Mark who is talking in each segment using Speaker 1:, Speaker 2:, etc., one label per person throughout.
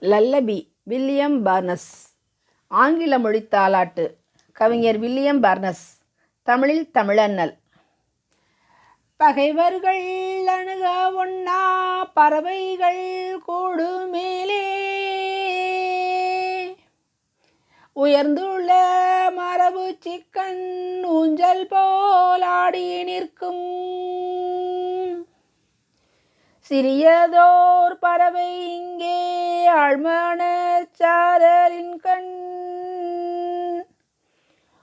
Speaker 1: Lullaby William Parnas. ஆங்கில மொழி தாலாட்டு கவிஞர் வில்லியம் பார்னஸ். தமிழில் தமிழண்ணல். பகைவர்கள் அணுக ஒன்னா பறவைகள் கூடு மேலே. உயர்ந்துள்ள மரபு சிக்கன் ஊஞ்சல் போலாடி நிற்கும். சிறியதோர் பறவை இங்கே ஆழ்மன சாரலின் கண்.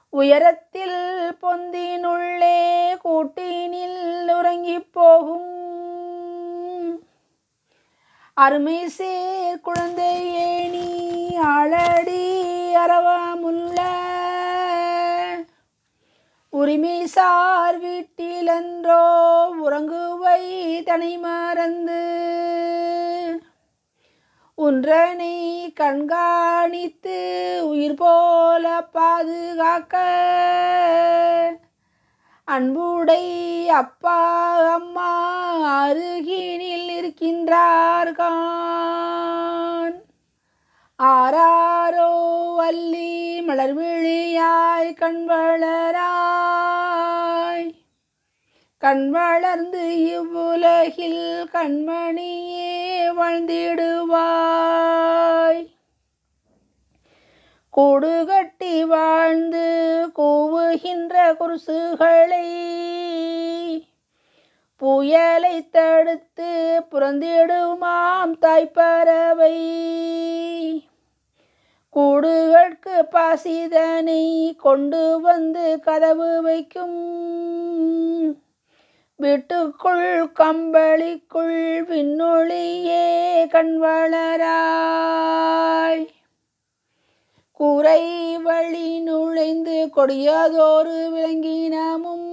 Speaker 1: உயரத்தில் பொந்தினுள்ளே கூட்டினில் உறங்கி போகும். அருமை சேர் குழந்தை ஏணி ஆளடி அரவமுள்ள உரிமை சார் வீட்டிலன்றோ உறங்குவை தனி மறந்து. ஒன்றனை கண்காணித்து உயிர் போல பாதுகாக்க. அன்புடை அப்பா அம்மா அருகினில் இருக்கின்றார்கான் ஆராரோ மலர் விழியாய் கண் வளராய். கண் வளர்ந்து இவ்வுலகில் கண்மணியே வாழ்ந்திடுவாய். கூடு கட்டி வாழ்ந்து கூவுகின்ற குருசுகளை புயலை தடுத்து புறந்திடுமாம் தாய்ப்பறவை. கூடுகளுக்கு பாசிதனை கொண்டு வந்து கதவு வைக்கும். வீட்டுக்குள் கம்பளிக்குள் விண்ணொளியே கண்வளராய் கூரை வழி நுழைந்து கொடியதொரு விலங்கினமும்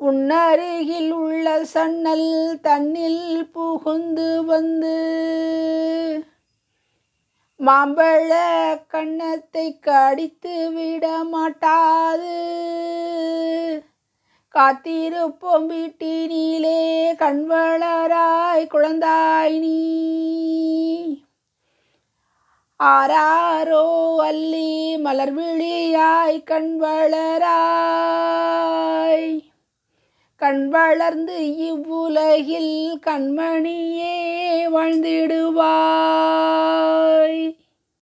Speaker 1: உன்னருகில் உள்ள சன்னல் தன்னில் புகுந்து வந்து மாம்பழ கண்ணத்தை கடித்து விட மாட்டாது. காத்திருப்போம் வீட்டினிலே கண்வளராய் குழந்தாய் நீ. ஆராரோ அல்லி மலர்விழியாய் கண் வளராய். கண் வளர்ந்து இவ்வுலகில் கண்மணியே வாழ்ந்திடுவாய்.